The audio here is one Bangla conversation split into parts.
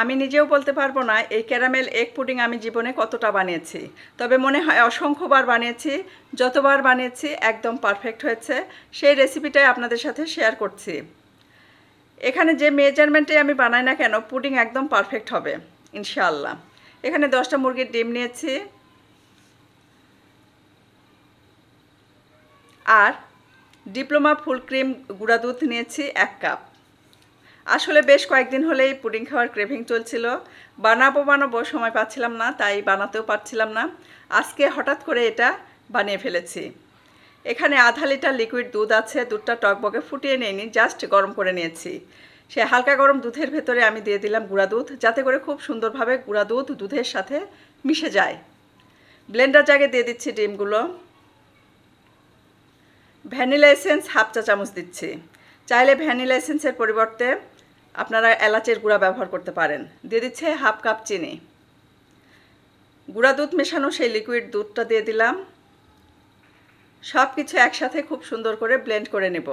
আমি নিজেও বলতে পারব না, এই ক্যারামেল এগ পুডিং আমি জীবনে কতটা বানিয়েছি। তবে মনে হয় অসংখ্যবার বানিয়েছি, যতবার বানিয়েছি একদম পারফেক্ট হয়েছে। সেই রেসিপিটাই আপনাদের সাথে শেয়ার করছি। এখানে যে মেজারমেন্টে আমি বানাই না কেন, পুডিং একদম পারফেক্ট হবে, ইনশাআল্লাহ। এখানে দশটা মুরগির ডিম নিয়েছি। আর ডিপ্লোমা ফুল ক্রিম গুঁড়া দুধ নিয়েছি এক কাপ। আসলে বেশ কয়েকদিন হলেই পুডিং খাওয়ার ক্রেভিং চলছিল। বানাবো বানাবো সময় পাচ্ছিলাম না, তাই বানাতেও পারছিলাম না। আজকে হঠাৎ করে এটা বানিয়ে ফেলেছি। এখানে আধা লিটার লিকুইড দুধ আছে, দুধটা টকবকে ফুটিয়ে নিয়ে জাস্ট গরম করে নিয়েছি। সে হালকা গরম দুধের ভেতরে আমি দিয়ে দিলাম গুঁড়া দুধ, যাতে করে খুব সুন্দরভাবে গুঁড়া দুধ দুধের সাথে মিশে যায়। ব্লেন্ডার জাগে দিয়ে দিচ্ছি ডিমগুলো। ভ্যানিলা এসেন্স হাফ চা চামচ দিচ্ছি। চাইলে ভ্যানিলা এসেন্সের পরিবর্তে আপনারা এলাচের গুঁড়া ব্যবহার করতে পারেন। দিয়ে দিচ্ছে হাফ কাপ চিনি। গুঁড়া দুধ মেশানো সেই লিকুইড দুধটা দিয়ে দিলাম। সব কিছু একসাথে খুব সুন্দর করে ব্লেন্ড করে নেব।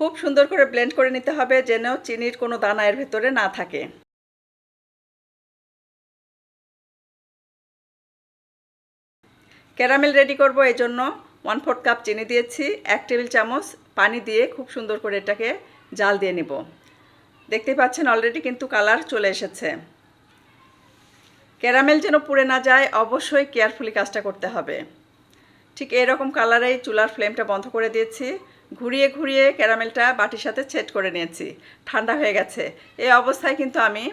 খুব সুন্দর করে ব্লেন্ড করে নিতে হবে যেন চিনির কোনো দানা এর ভেতরে না থাকে। ক্যারামেল রেডি করব এই জন্য ওয়ান ফোর্থ কাপ চিনি দিয়েছি। এক টেবিল চামচ পানি দিয়ে খুব সুন্দর করে এটাকে জাল দিয়ে নিব। দেখতে পাচ্ছেন অলরেডি কিন্তু কালার চলে এসেছে। ক্যারামেল যেন পুড়ে না যায়, অবশ্যই কেয়ারফুলি কাজটা করতে হবে। ঠিক এরকম কালারেই চুলার ফ্লেমটা বন্ধ করে দিয়েছি। ঘুরিয়ে ঘুরিয়ে ক্যারামেলটা বাটির সাথে ছেট করে নিয়েছি। ঠান্ডা হয়ে গেছে। এই অবস্থায় কিন্তু আমি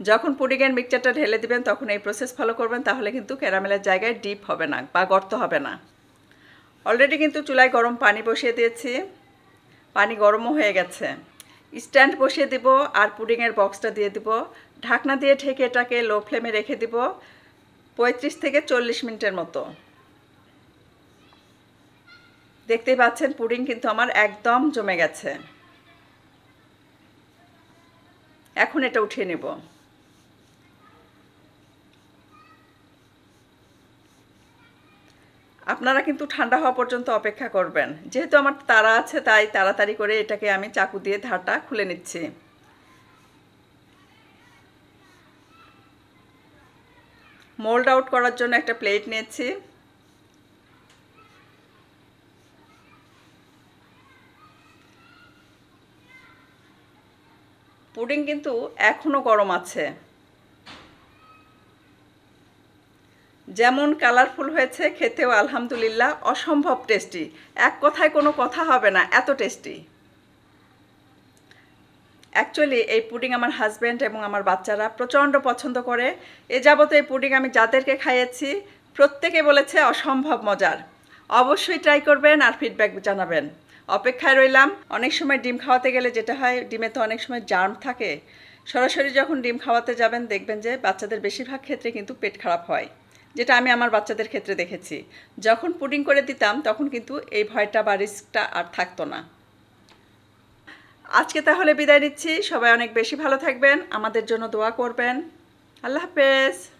যখন পুডিংয়ের মিক্সচারটা ঢেলে দিবেন, তখন এই প্রসেস ফলো করবেন, তাহলে কিন্তু ক্যারামেলের জায়গায় ডিপ হবে না বা গর্ত হবে না। অলরেডি কিন্তু চুলায় গরম পানি বসিয়ে দিয়েছি। পানি গরমও হয়ে গেছে। স্ট্যান্ড বসিয়ে দিব আর পুডিংয়ের বক্সটা দিয়ে দিব। ঢাকনা দিয়ে ঢেকে এটাকে লো ফ্লেমে রেখে দিব পঁয়ত্রিশ থেকে চল্লিশ মিনিটের মতো। দেখতেই পাচ্ছেন পুডিং কিন্তু আমার একদম জমে গেছে। এখন এটা উঠিয়ে নেব। আপনারা কিন্তু ঠান্ডা হওয়া পর্যন্ত অপেক্ষা করবেন। যেহেতু আমার তারা আছে, তাই তাড়াতাড়ি করে এটাকে আমি চাকু দিয়ে ধারটা খুলে নিচ্ছি। মোল্ড আউট করার জন্য একটা প্লেট নিয়েছি। পুডিং কিন্তু এখনও গরম আছে। যেমন কালারফুল হয়েছে, খেতেও আলহামদুলিল্লাহ অসম্ভব টেস্টি। এক কথায় কোনো কথা হবে না, এত টেস্টি। অ্যাকচুয়ালি এই পুডিং আমার হাজব্যান্ড এবং আমার বাচ্চারা প্রচণ্ড পছন্দ করে। এ যাবত এই পুডিং আমি যাদেরকে খাইয়েছি, প্রত্যেকে বলেছে অসম্ভব মজার। অবশ্যই ট্রাই করবেন আর ফিডব্যাক জানাবেন। অপেক্ষায় রইলাম, অনেক সময় ডিম খাওয়াতে গেলে যেটা হয়, ডিমে তো অনেক সময় জার্ম থাকে। সরাসরি যখন ডিম খাওয়াতে যাবেন, দেখবেন যে বাচ্চাদের বেশিরভাগ ক্ষেত্রে কিন্তু পেট খারাপ হয়। যেটা আমি আমার বাচ্চাদের ক্ষেত্রে দেখেছি। যখন পুডিং করে দিতাম, তখন কিন্তু এই ভয়টা বা রিস্কটা আর থাকতো না। আজকে তাহলে বিদায় নিচ্ছি। সবাই অনেক বেশি ভালো থাকবেন। আমাদের জন্য দোয়া করবেন। আল্লাহ হাফেজ।